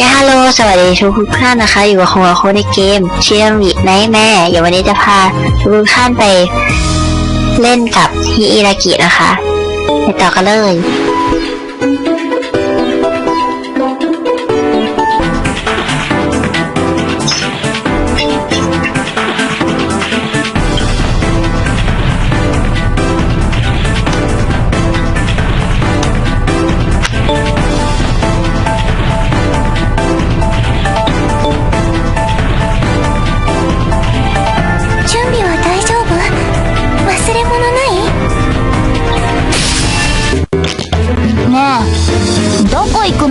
ยาฮัลโหลสวัสดีทุกท่านนะคะ อยู่กับคงเราโคในเกมเชียร์มิไนแม่เดี๋ยววันนี้จะพาทุกท่านไปเล่นกับฮิอิรากินะคะ ไปต่อกันเลย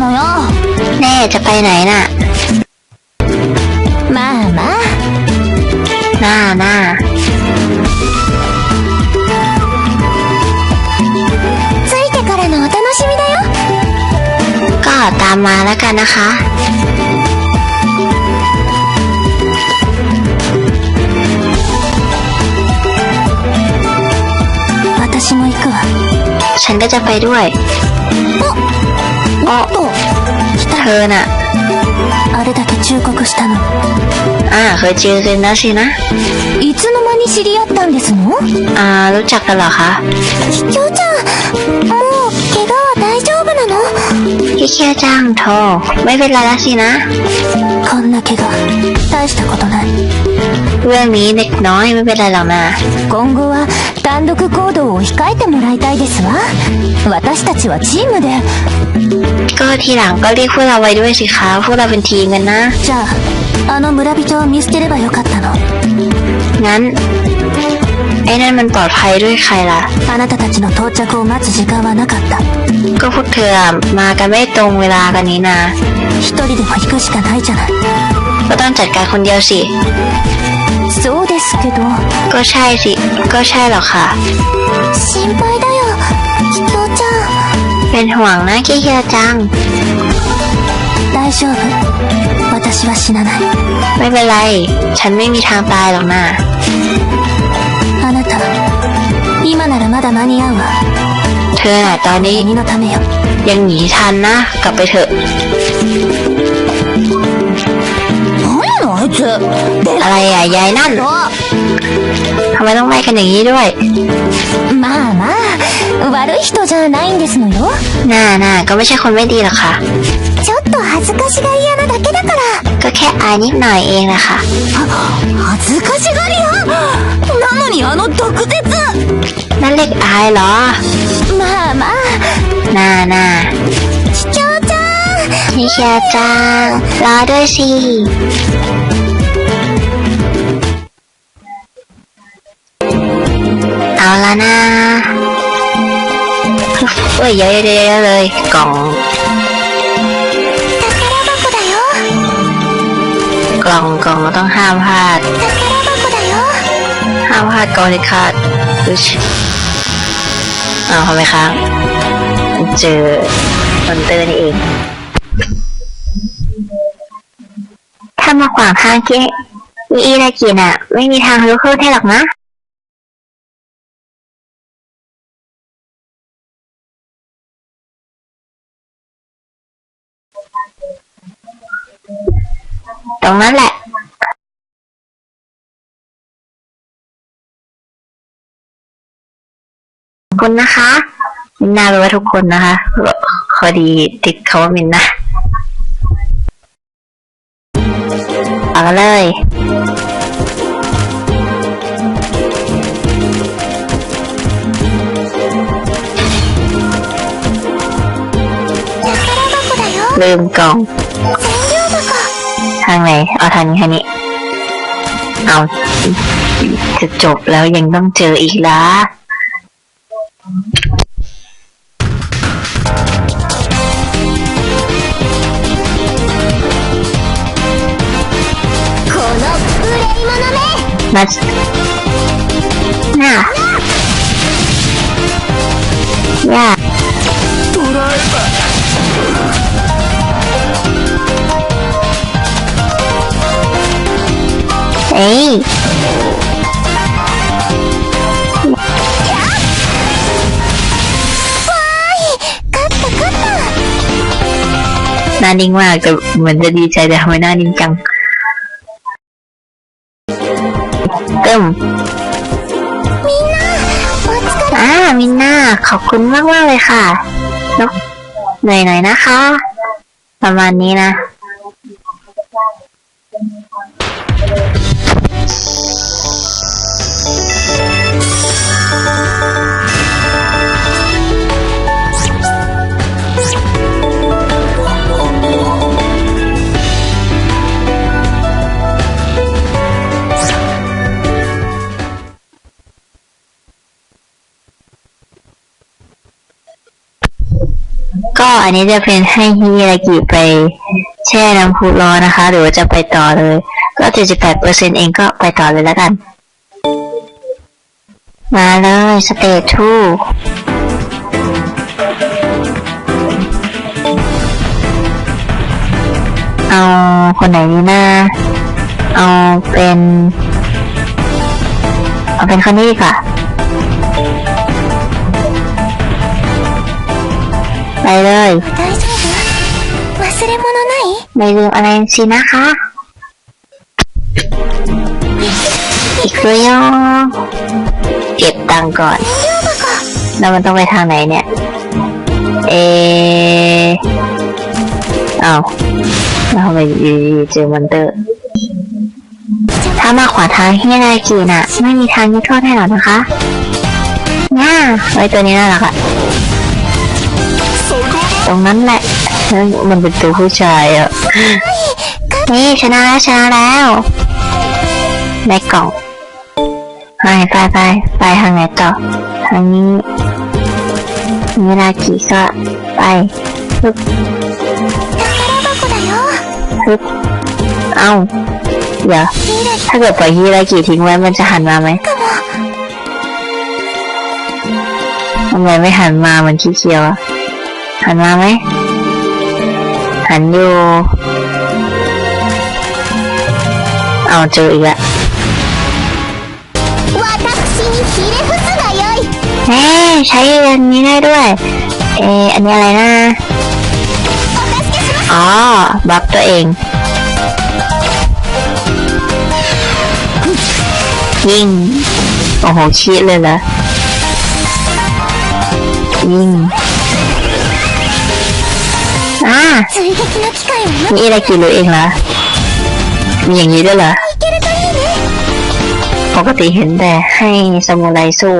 のよ แน่จะไปไหนน่ะ まあまあ หน้าหน้า 着いてからのお楽しみだよ ก็ตามมาแล้วกันนะคะ 私も行くわ ฉันก็จะไปด้วย おっと来 เธ た อ น่ะ あれだけ忠告したの อ่าเคยเจอกันแล้วสินะ いつの間に知り合ったんですの อ่า รู้จักกันเหรอคะ ひきょうちゃんもう怪我は大丈夫なの พี่แค่จ้างโทรไม่เป็นไรแล้วสินะ こんな怪我大したことない เ รื่องนี้เด็กน้อยไม่เป็นไรหรอกนะ 今後は単独行動を控えてもらいたいですわ私たちはチームで ก็ทีหลังก็เรียกพวกเราไว้ด้วยสิคะพวกเราเป็นทีมกันนะ じゃああの村人を見捨てればよかったの งั้น ไอ้นั่นมันปลอดภัยด้วยใครล่ะ あなたたちの到着を待つ時間はなかった ก็พวกเธออะมากันไม่ตรงเวลากันนี้นะ 一人でも行くしかないじゃない ก็ต้องจัดการคนเดียวสิ そうですけど ก็ใช่สิ ก็ใช่หรอกค่ะ 心配だよひきょうちゃ เป็นห่วงนะเคียวจัง ん大丈夫私は死なない ไม่เป็นไร ฉันไม่มีทางตายหรอกนะ あなた今ならまだ間に合うわ เธอน่ะตอนนี้ 君のためよ ยังหนีทันนะ กลับไปเถอะ 何やのあいつ อะไรอ่ะยายนั่นทำไมต้องไล่กันอย่างนี้ด้วย まあまあ悪い人じゃないんですのよ น่าน่าก็ไม่ใช่คนไม่ดีหรอกค่ะ ちょっと恥ずかしがり屋なだけだから ก็แค่อายนิดหน่อยเองนะคะ 恥ずかしがり屋なのにあの毒舌 นั่นเรียกอายเหรอ まあまあ น่าน่า ひきょうちゃ ให้เชียจังรอด้วยสิเอาละนะเฮ้ยเยอะๆเลยกล่องกล่องกล่องต้องห้ามพลาดห้ามพลาดกล่องเด็ค่ะอึชอ้าวทำไมคะเจอคอนเตอร์นี่เอง มาขวางทางเก๊มีอีรากิน่ะ ไม่มีทางรู้เข้าได้หรอกนะตรงนั้นแหละขอบคุณนะคะ มินนารู้ว่าทุกคนนะคะพอดีติดคาว่ามินนะเอา เลย ลืมกล่อง ทางไหน เอาทางนี้ทางนี้ เอาจะจบแล้วยังต้องเจออีกละ much. Now. Yeah. Hey. Naning mà mình sẽ đi chơi để hồi Naning chẳng มากแต่เหมือนจะดีใจแต่ทำไมหน้านิ่งจังเติมอ่ามินนาขอบคุณมากมากๆเลยค่ะเนอะเหนื่อยหน่อยนะคะ ประมาณนี้นะ ก็อันนี้จะเป็นให้ฮิรากิไปแช่น้ำพุร้อนนะคะ หรือว่าจะไปต่อเลย ก็ 78%เองก็ไปต่อเลยแล้วกัน มาเลยสเตจทูเอาคนไหนดีนะเอาเป็น เอาเป็นคนนี้ดีกว่า ไปเลยไม่ลืมอะไรสินะคะอีกเยอเก็บตังก่อน แล้วมันต้องไปทางไหนเนี่ย เอเอาแล้วทำไมอยู่เจอมอนเตอร์ ถ้ามาขวาทางที่นายกีน่ะ ไม่มีทางยึดโทษให้หรอกนะคะง่าไว้ตัวนี้น่ารักอะ ตรงนั้นแหละมันเป็นตัวผู้ชายอะนี่ชนะแล้วชนะแล้วได้กล่องไปไปไปไปทางไหนต่อทางนี้มีราคีก็ไปปึ๊บปึ๊บเอ้าเดี๋ยวถ้าเกิดปล่อยฮีราคีทิ้งไว้มันจะหันมาไหมทำไมไม่หันมามันขี้เคียวอะ หันมาไหมหันอยู่ เอาเจออีกละเฮ้ใช้อันนี้ได้ด้วย เอออันนี้อะไรนะ อ๋อ บับตัวเอง ยิง โอ้โหชีดเลยเหรอยิง มีอะไรกี่รู้เองละมีอย่างนี้ด้วยเหรอปกติเห็นแต่ให้สมุไรสู้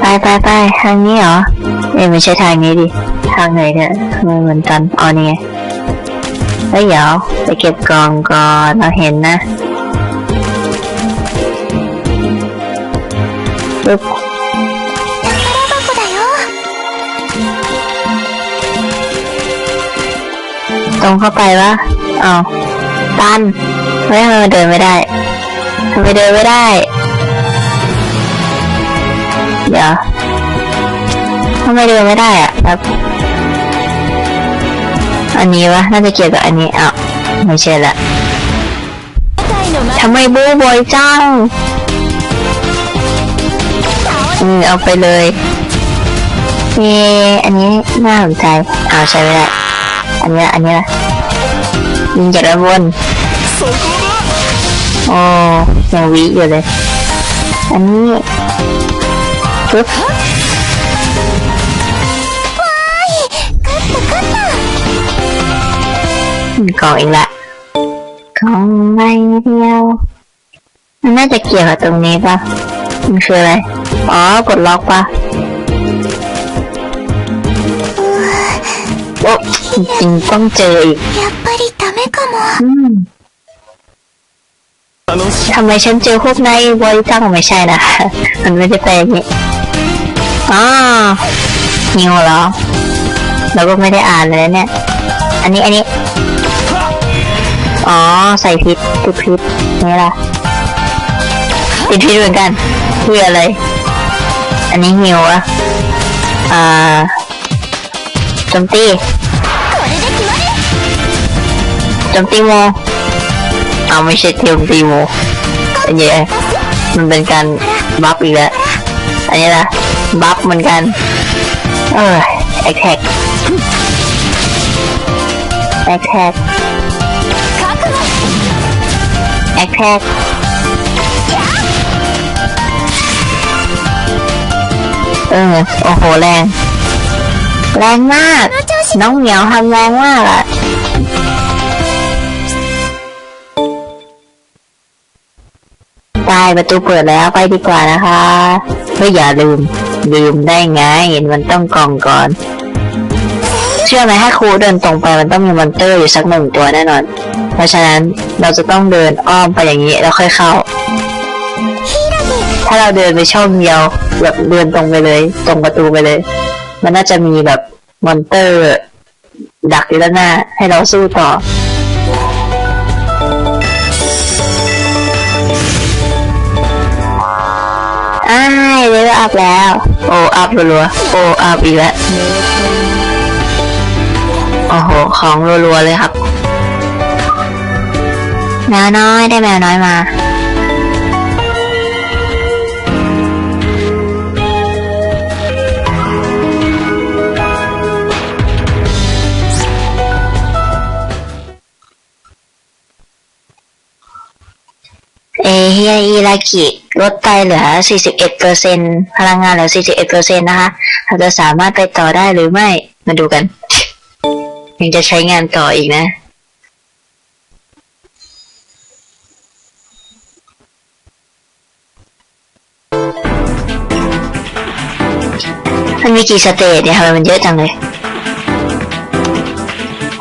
ไปไปไปทางนี้เหรอเอ้ไม่ใช่ทางนี้ดิ ทางไหนเนี่ยมันเหมือนกันอ๋อนี่ไงเฮ้ยเดี๋ยวไปเก็บกองก่อนเราเห็นนะปึ๊บ ตรงเข้าไปวะเอาวตันไม่ทำไมเดินไม่ได้ทำไมเดินไม่ได้ เดี๋ยวทำไมเดินไม่ได้อะครับ อันนี้วะ น่าจะเกี่ยวกับอันนี้อ้าวไม่ใช่ละทำไมบู้บอยจ้างอืมเอาไปเลยเอออันนี้น่าสนใจ เอาใช้ไม่ได้ อันนี้อันนี้ละ ยิงจากด้านบนโอ้ยังวิอยู่เลย อันนี้ปึ๊บกล่องอีกละกล่องใบเดียว มันน่าจะเกี่ยวกับตรงนี้ปะมันคืออะไร อ๋อ กดล็อกปะโอ้จริงๆต้องเจออีก やっぱりダメかも อืมทำไมฉันเจอพวกนายบริจังไม่ใช่นะ มันไม่ได้แปลอย่างนี้อ๋อนิวเหรอ เราก็ไม่ได้อ่านเลยเนี่ย อันนี้ อันนี้ อ๋อ ใส่พิษติดพิษนี่ล่ะติดพิษเหมือนกันเพื่ออะไร อันนี้หิวอะอ่าโจมตี これで決まり โ จมตีโมเอาไม่ใช่เทียมตีโมอันนี้มันเป็นการบัฟอีกแล้ว อันนี้นะบัฟเหมือนกัน เออแอคแท็กแอคแท็กแอคแท็กเออ โอ้โห แรง แรงมาก น้องเหมียวทำแรงมากอะ ประตูเปิดแล้วไปดีกว่านะคะเฮ้ยอย่าลืม ลืมได้ไงมันต้องกองก่อน เชื่อไหมถ้าครูเดินตรงไปมันต้องมีมอนเตอร์อยู่สักหนึ่งตัวแน่นอน เพราะฉะนั้นเราจะต้องเดินอ้อมไปอย่างนี้แล้วค่อยเข้า ถ้าเราเดินไปช่องเดียวแบบเดินตรงไปเลย ตรงประตูไปเลย มันน่าจะมีแบบมอนเตอร์ ดักอยู่ด้านหน้าให้เราสู้ต่อ เลเวลอัพแล้ว โออัพรัวๆโออัพอีกแล้วโอ้โห ของรัวๆเลยครับแมวน้อยได้แมวน้อยมา เอเฮียอีรากิ ลดไปเหลือ 41%พลังงานเหลือ 41%นะคะ เราจะสามารถไปต่อได้หรือไม่ มาดูกัน ยังจะใช้งานต่ออีกนะมันมีกี่สเตจเนี่ยทำไมมันเยอะจังเลย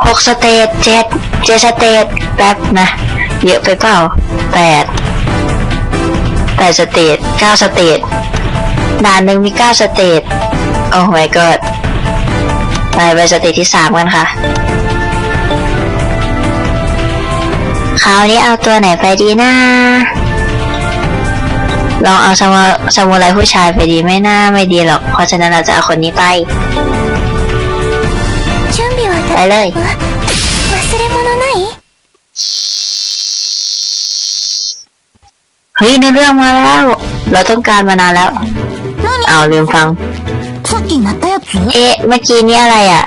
หกสเตจเจ็ดเจ็ดสเตจแป๊บนะ เยอะไปเปล่าแปด 8สเตจ9สเตจด่านหนึ่งมี 9 สเตจโอ้ my god ไปไปสเตจที่ 3 กันค่ะ คราวนี้เอาตัวไหนไปดีนะ ลองเอาสมุสมุไรผู้ชายไปดีไม่น่าไม่ดีหรอก เพราะฉะนั้นเราจะเอาคนนี้ไป ไปเลย เฮ้ยในเรื่องมาแล้ว เราต้องการมานานแล้วเอาลืมฟังเอ๊ะเมื่อกี้นี่อะไรอะ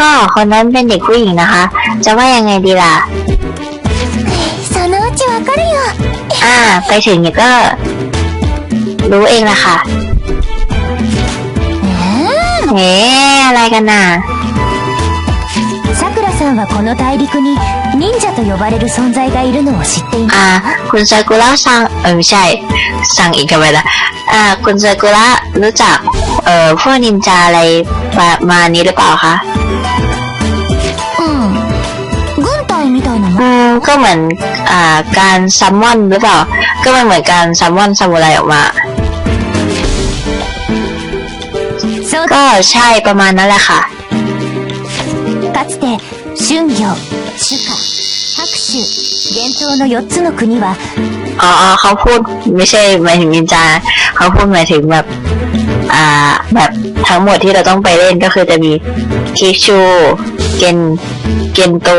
ก็คนนั้นเป็นเด็กผู้หญิงนะคะ จะว่ายังไงดีล่ะอ่า ไปถึงเนี่ยก็ รู้เองละค่ะ え เอ๊ะอะไรกันน่ะ さくらさんはこの大陸に忍者と呼ばれる存在がいるのを知っています อ่า คุณซากุระซังเออไม่ใช่ สั่งอีกกันไปละอ่า คุณซากุระรู้จัก เอ่อพวกนินจาอะไรประมาณนี้หรือเปล่าคะ うん軍隊みたいなもん อืม ก็เหมือน อ่า การซัมมอนหรือเปล่า ก็มันเหมือนการซัมมอนซามูไรออกมา そう ก็ใช่ประมาณนั้นแหละค่ะ かつて春行主家白州伝統の4つの国は อ๋ออ๋อเขาพูดไม่ใช่หมายถึงนินจา เขาพูดหมายถึงแบบ อ่า แบบทั้งหมดที่เราต้องไปเล่นก็คือจะมีคิชู เกน เกนโต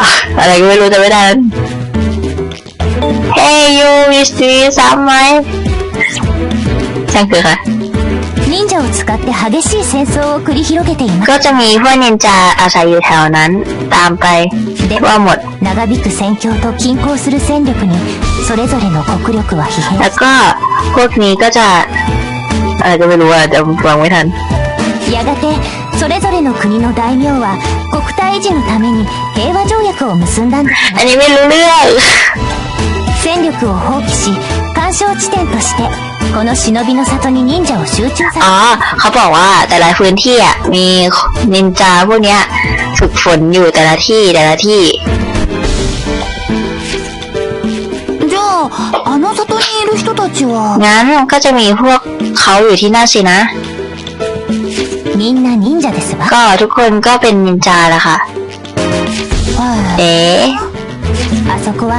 อ่ะอะไรก็ไม่รู้จะไม่ได้แล้วเฮ้ยยูมีสตีซ้ำไหมช่างคือค่ะ 忍者を使って激しい戦争を繰り広げています ก็จะมีพวกนินจาอาศัยอยู่แถวนั้น ตามไป で ทั่วหมด 長引く戦況と均衡する戦力にそれぞれの国力は疲 แล้ว 弊 ก็พวกนี้ก็จะอะไรก็ไม่รู้อะแต่ฟังไม่ทัน やがてそれぞれの国の大名は国体維持のために平和条約を結んだんです อันนี้ไม่รู้เรื่อง 戦力を放棄し干渉地点としてこの忍びの里に忍者を集中さ อ๋อ เขาบอกว่าแต่ละพื้นที่อ่ะ มีนินจาพวกเนี้ย ฝึกฝนอยู่แต่ละที่แต่ละที่ じゃああの里にいる人たちは งั้นก็จะมีพวกเขาอยู่ที่นั่นสินะ みんな忍者ですわ ก็ทุกคนก็เป็นนินจาแหละค่ะ は เอ๊ะ ああそこは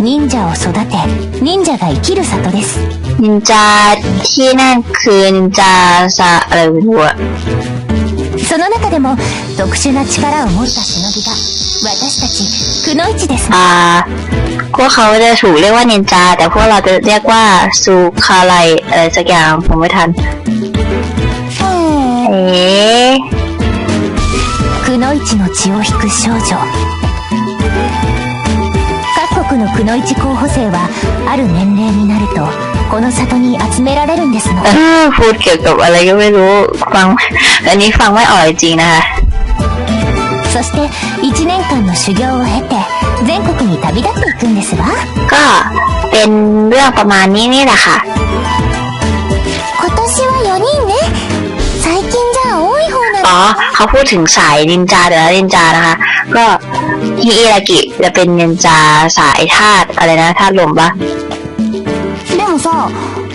忍者を育て忍者が生きる里です นินจาที่นั่นคือนินจาซาอะไรไม่รู้อะ その中でも特殊な力を持った忍びが私たちくのいちです อ่า พวกเขาจะถูกเรียกว่านินจา แต่พวกเราจะเรียกว่าซูคาไลอะไรสักอย่างผมไม่ทัน เอ๊ะ くのいちの血を引く少女各国 のくのいち候補生はある年齢になるとこの里に集められるんですの เออพูดเกี่ยวกับอะไรก็ไม่รู้ฟัง อันนี้ฟังไม่ออกจริงๆนะคะ そして1年間の修行を経て全国に旅立っていくんですわ ก็เป็นเรื่องประมาณนี้นี่แหละค่ะ 今年は4人ね最近じゃ多い方な อ๋อ เขาพูดถึงสายนินจาเดี๋ยวนะนินจานะคะ ก็ฮิอิรากิจะเป็นนินจาสายธาตุอะไรนะธาตุลมปะ でもさ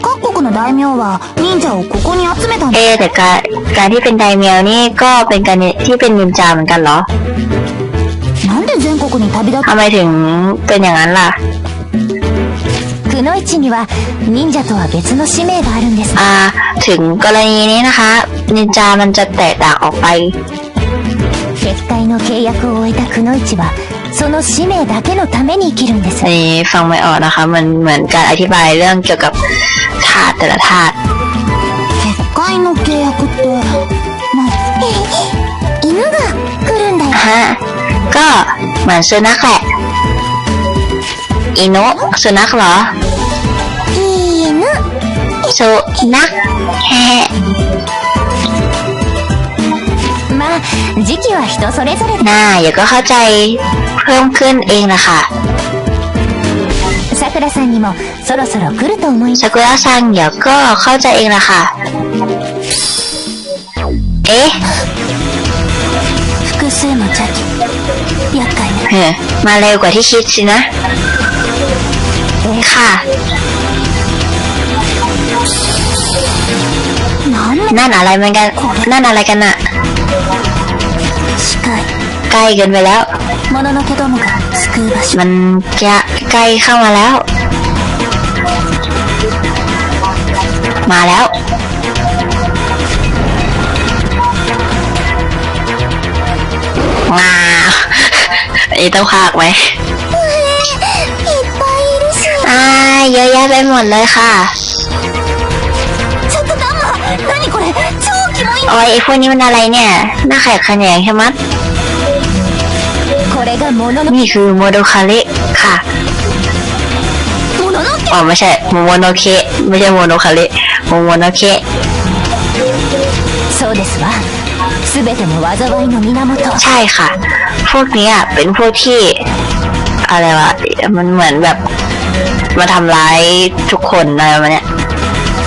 各国の大名は忍者をここに集めたん เอะแต่การการที่เป็นไดเมียวนี่ก็เป็นการที่เป็นนินจาเหมือนกันเหรอ なんで全国に旅立っ ทำไมถึงเป็นอย่างนั้นล่ะ くのいちには忍者とは別の使命があるんです อ่า ถึงกรณีนี้นะคะ นินจามันจะแตกต่างออกไป 結界の契約を終えたくのいちはその使命だけのために生きるんです อันนี้ฟังไม่ออกนะคะ มันเหมือนการอธิบายเรื่องเกี่ยวกับธาตุแต่ละธาตุ 結界の契約ってな犬が来るんだよ ฮะ ก็เหมือนสุนัขแหละอินุสุนัขเหรอ 犬 สุนัขแฮะ まあ 時期は人それぞれで น่าเดี๋ยวก็เข้าใจเพิ่มขึ้นเองนะคะ さくらさんにもそろそろ来ると思います ซากุระซังเดี๋ยวก็เข้าใจเองละค่ะ เอ๊ะ 複数の邪気厄介ね เฮ้ยมาเร็วกว่าที่คิดสินะ ค่ะ なんめ นั่นอะไรเหมือนกัน นั่นอะไรกันอะ 近い ใกล้เกินไปแล้ว มันจะใกล้เข้ามาแล้ว มาแล้ว มาไอ้ต้องพากไหมอ่าเยอะแยะไปหมดเลยค่ะโอ้ยไอ้พวกนี้มันอะไรเนี่ย หน้าแขกขยงใช่ไหม นี่คือโมโดคาเระค่ะ もののけ อ๋อไม่ใช่โมโมโนเคะไม่ใช่โมโนคาเระโมโมโนเคะ そうですわすべての災いの源 ใช่ค่ะ พวกเนี้ยเป็นพวกที่ อะไรวะ มันเหมือนแบบ มาทำร้ายทุกคนอะไรประมาณเนี้ย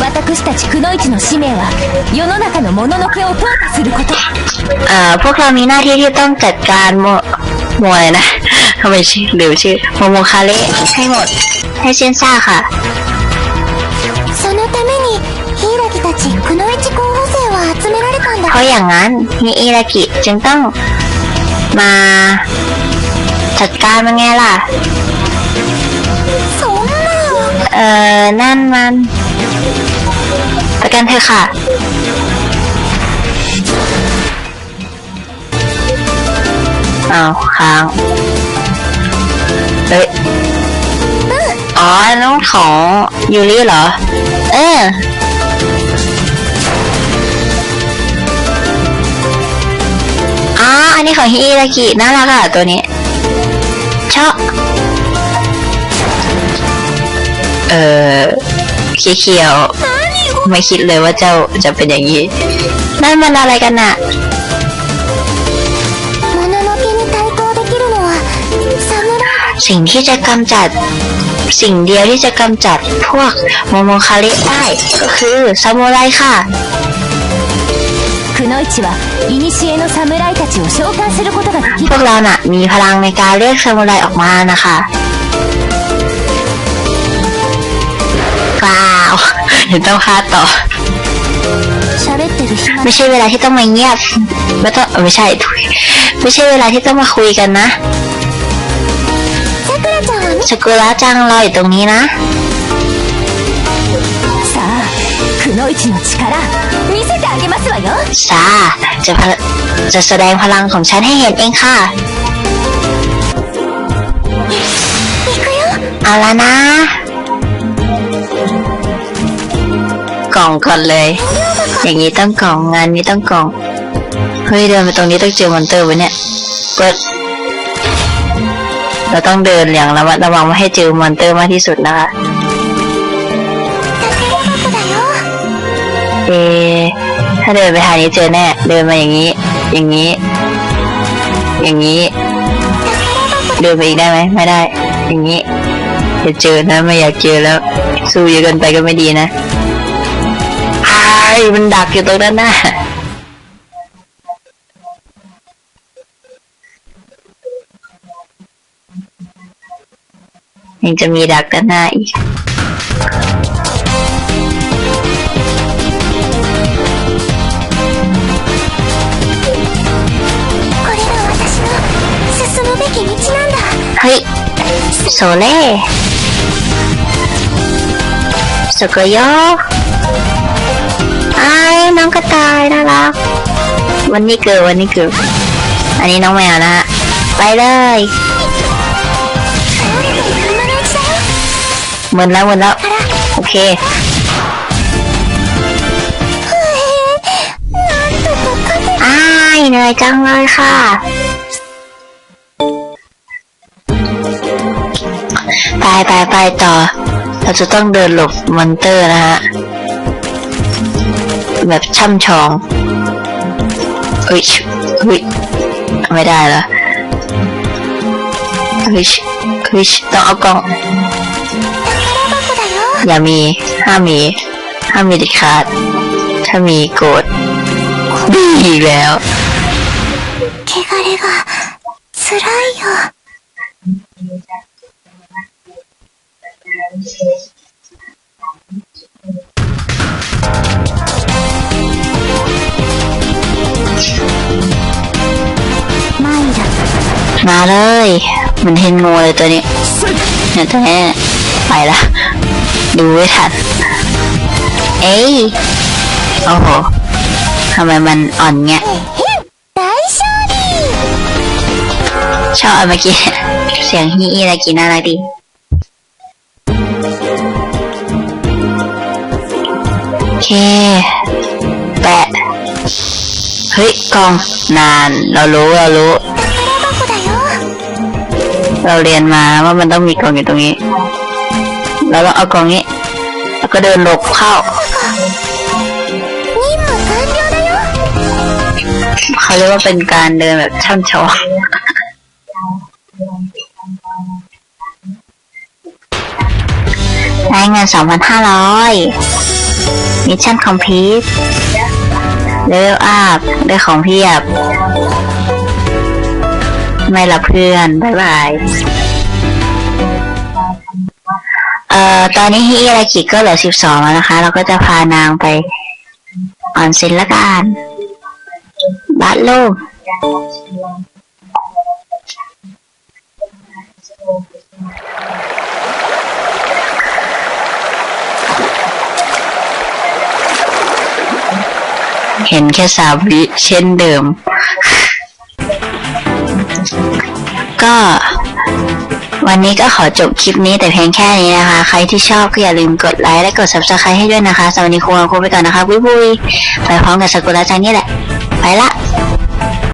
私たちくのいちの使命は世の中のもののけを淘汰すること เอ่อพวกเรามีหน้าที่ที่ต้องจัดการโ มวยนะทำไมชื่อหรือชื่อโมโมคาเละให้หมด ให้เชนซ่าค่ะเพราะอย่างนั้นมีอิรากิจึงต้องมาจัดการมันไงล่ะ เออนั่นมันประกันเธอค่ะ อ้าวค้างเอ้ยอ๋อน้องของยูริเหรอ เอออ๋ออันนี้ของฮิอิรากิน่ารักอะตัวนี้ชอบเออเขียวๆไม่คิดเลยว่าเจ้าจะเป็นอย่างนี้นั่นมันอะไรกันน่ะ สิ่งที่จะกำจัด สิ่งเดียวที่จะกำจัดพวกโมโมคาเรได้ก็คือซามูไรค่ะพวกเราน่ะมีพลังในการเรียกซามูไรออกมานะคะกล่าวเดี๋ยวต้องพาต่อ ไม่ใช่เวลาที่ต้องมาเงียบ ไม่ต้องไม่ใช่ ไม่ใช่เวลาที่ต้องมาคุยกันนะ สกุระจังรออยู่ตรงนี้นะซาจะจะแสดงพลังของฉันให้เห็นเองค่ะ เอาละนะ กล่องก่อนเลย อย่างนี้ต้องกล่องงานนี้ต้องกล่อง เฮ้ยเดินไปตรงนี้ต้องเจอมอนเตอร์ไว้เนี่ย เปิด เราต้องเดินอย่างระมัดระวังไม่ให้เจอมอนเตอร์มากที่สุดนะคะ เอะถ้าเดินไปทางนี้เจอแน่ เดินมาอย่างนี้ อย่างนี้ อย่างนี้ เดินไปอีกได้ไหม ไม่ได้ อย่างนี้จะเจอนะไม่อยากเจอแล้ว สู้เยอะเกินไปก็ไม่ดีนะไอ้ายมันดักอยู่ตรงนั้นน่ะยังจะมีดักด้านหน้าอีก これが私の進むべき道なんだ เฮ้ย โซเล่สกโยไอ้ายน้องกระต่ายน่ารัก วันนี้เกิดวันนี้เกิดอันนี้น้องแมวนะฮะ ไปเลย เหมือนแล้วเหมือนแล้ว โอเคอ้เหนื่อยจังเลยค่ะ ไปไปไปต่อ เราจะต้องเดินหลบมอนเตอร์นะฮะ แบบช่ำชองอุ๊ยอุ๊ยไม่ได้ละอุ๊ยอุ๊ยต้องเอากล่อง อย่ามี ห้ามมี ห้ามมีเด็ดขาด ถ้ามีโกรธดีอีกแล้ว 汚れが辛いよ マイラ มาเลยเหมันเห็นงูเลยตัวนี้เนี่ยตัวนี้ไปละ ดูไม่ทัน เอ้ย โอ้โห ทำไมมันอ่อนเงี้ยชอบเมื่อกี้ เสียงฮีอีไรกิน่ารักดีโอเค แปะ เฮ้ย กอง นาน เรารู้ เรารู้ เราเรียนมาว่ามันต้องมีกองอยู่ตรงนี้ เราต้องเอากองนี้ ก็เดินหลบเข้าเขาเรียกว่าเป็นการเดินแบบช่ำชองได้เงินสองพันห้าร้อยมิชชั่นคอมพลีทเลเวลอัพได้ของเพียบ ไม่ละเพื่อน บ๊ายบาย อ่อตอนนี้ฮิรากิก็เหลือ12แล้วนะคะ เราก็จะพานางไปออนเซ็นละกันบัตโลกเห็นแค่สามวิเช่นเดิม ก็ วันนี้ก็ขอจบคลิปนี้แต่เพียงแค่นี้นะคะ ใครที่ชอบก็อย่าลืมกดไลค์และกด subscribe ให้ด้วยนะคะสำหรับวันนี้ครูครูไปก่อนนะคะวุ้ยวุ้ยไปพร้อมกับสกุลาจังนี่แหละ ไปละ